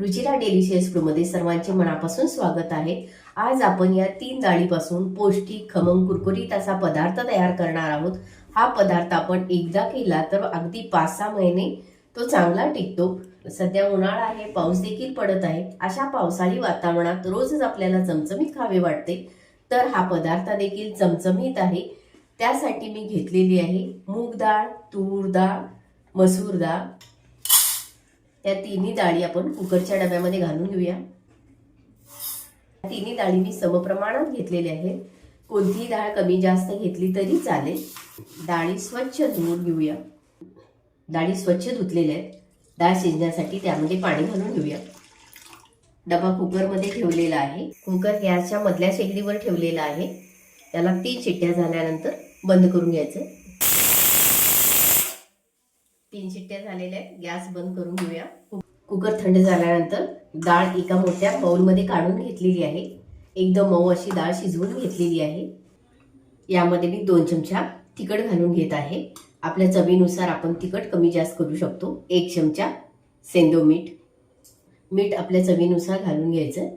Ruchira delicious फूडमध्ये सर्वांचे मनापासून स्वागत आहे. आज आपण या तीन डाळीपासून पौष्टिक खमंग कुरकुरीत असा पदार्थ तयार करणार आहोत. हा पदार्थ आपण एकदा केला तर अगदी पाच सहा महिने तो चांगला टिकतो. सध्या उन्हाळा आहे पाऊस देखील पडत आहे. अशा पावसाळी वातावरणात रोजच आपल्याला चमचमीत खावे वाटते. तर हा पदार्थ देखील चमचमीत आहे. त्यासाठी मी घेतलेली आहे मूग डाळ तूर डाळ मसूर डाळ. त्या तिन्ही डाळी आपण कुकरच्या डब्यामध्ये घालून घेऊया. तिन्ही डाळी मी समप्रमाणात घेतलेल्या आहेत कोणतीही डाळ कमी जास्त घेतली तरी चालेल. डाळी स्वच्छ धुवून घेऊया. डाळी स्वच्छ धुतलेल्या आहेत. डाळ शिजण्यासाठी त्यामध्ये पाणी घालून घेऊया. डबा कुकरमध्ये ठेवलेला आहे. कुकर गॅसच्या मधल्या शेगडीवर ठेवलेला आहे. त्याला तीन शिट्ट्या झाल्यानंतर बंद करून घ्यायचं. तीन शिट्ट्या झालेल्या आहेत. गॅस बंद करून घेऊया. कुकर थंड झाल्यानंतर डाळ एका मोठ्या बाऊलमध्ये काढून घेतलेली आहे. एकदम मऊ अशी डाळ शिजवून घेतलेली आहे. यामध्ये मी दोन चमचा तिखट घालून घेत आहे. आपल्या चवीनुसार आपण तिखट कमी जास्त करू शकतो. एक चमचा सेंदो मीठ. मीठ आपल्या चवीनुसार घालून घ्यायचं.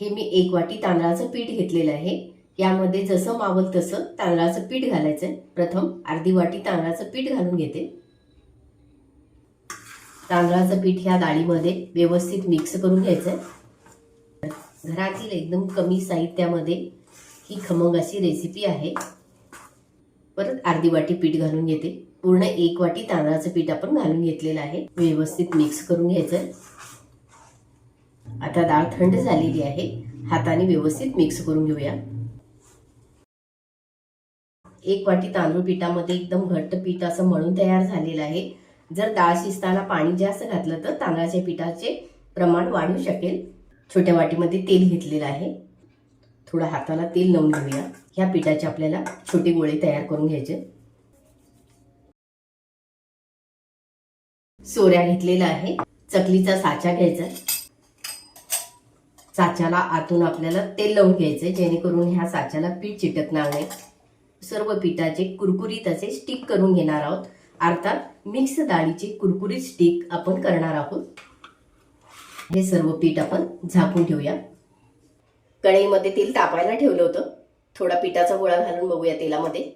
हे मी एक वाटी तांदळाचं पीठ घेतलेलं आहे. यामध्ये जसं मावल तसं तांदळाचं पीठ घालायचं. प्रथम अर्धी वाटी तांदळाचं पीठ घालून घेते. तांदळाचं पीठ ह्या डाळीमध्ये व्यवस्थित मिक्स करून घ्यायचं घरातील एकदम कमी साहित्यामध्ये ही खमंग अशी रेसिपी आहे. परत अर्धी वाटी पीठ घालून घेते. पूर्ण एक वाटी तांदळाचं पीठ आपण घालून घेतलेलं आहे. व्यवस्थित मिक्स करून घ्यायचं आता डाळ थंड झालेली आहे. हाताने व्यवस्थित मिक्स करून घेऊया. एक वाटी तांदूळ पिठामध्ये एकदम घट्ट पीठ असं म्हणून तयार झालेलं आहे. जर डाळ शिजताना पाणी जास्त घातलं तर तांदळाच्या पिठाचे प्रमाण वाढू शकेल. छोट्या वाटीमध्ये तेल घेतलेलं आहे. थोडं हाताला तेल लावून घेऊया. ह्या पिठाचे आपल्याला छोटे गोळे तयार करून घ्यायचे. सोऱ्या घेतलेला आहे. चकलीचा साचा घ्यायचा. साच्याला आतून आपल्याला तेल लावून घ्यायचे जेणेकरून ह्या साच्याला पीठ चिटकणार नाही. सर्व पिठाचे कुरकुरीत असे स्टिक करून घेणार आहोत. अर्थात मिक्स डाळीचे कुरकुरीत स्टिक आपण करणार आहोत. हे सर्व पीठ आपण झाकून ठेवूया. कढईमध्ये तेल तापायला ठेवलं होतं. थोडा पिठाचा गोळा घालून बघूया तेलामध्ये.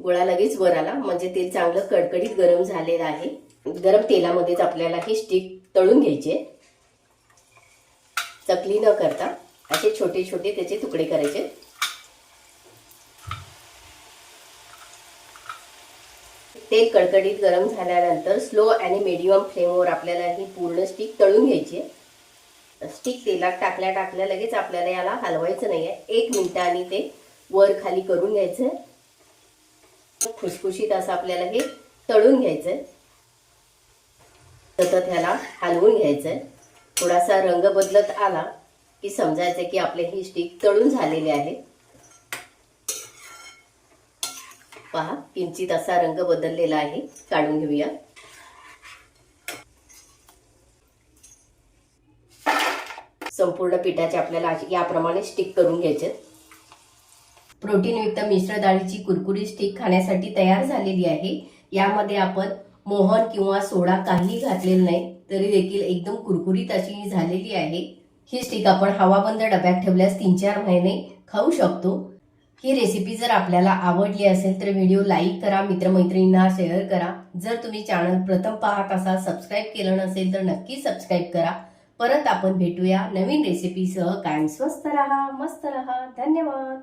गोळा लगेच वर आला म्हणजे तेल चांगलं कडकडीत गरम झालेलं आहे. गरम तेलामध्येच आपल्याला हे स्टिक तळून घ्यायचे. चकली न करता असे छोटे छोटे त्याचे तुकडे करायचे. तेल कडकडीत गरम झाल्यानंतर स्लो आणि मीडियम फ्लेमवर आपल्याला ही पूर्ण स्टिक तळून घ्यायची स्टिक तेलात टाकल्या टाकल्या लगेच आपल्याला याला हलवायचं नाही आहे. एक मिनिटाने ते वर खाली करून घ्यायचं खुसखुशीत असं आपल्याला हे तळून घ्यायचं सतत ह्याला हलवून घ्यायचं थोडासा रंग बदलत आला की समजायचं की आपले ही स्टिक तळून झालेले आहे. पहा किंचित असा रंग बदललेला आहे. काढून घेऊया. संपूर्ण पिठाचे आपल्याला याप्रमाणे स्टिक करून घ्यायचे. प्रोटीनयुक्त मिश्र डाळीची कुरकुरी स्टिक खाण्यासाठी तयार झालेली आहे. यामध्ये आपण मोहन किंवा सोडा काही घातलेलं नाही तरी देखील एकदम कुरकुरीत अशी झालेली आहे. ही स्टिक आपण हवाबंद डब्यात ठेवल्यास तीन चार महिने खाऊ शकतो. ही रेसिपी जर आपल्याला आवडली असेल तर व्हिडिओ लाईक करा मित्रमैत्रिणींना शेअर करा. जर तुम्ही चॅनल प्रथम पाहत असाल सबस्क्राईब केलं नसेल तर नक्की सबस्क्राईब करा. परत आपण भेटूया नवीन रेसिपीसह कायम स्वस्त रहा मस्त रहा. धन्यवाद.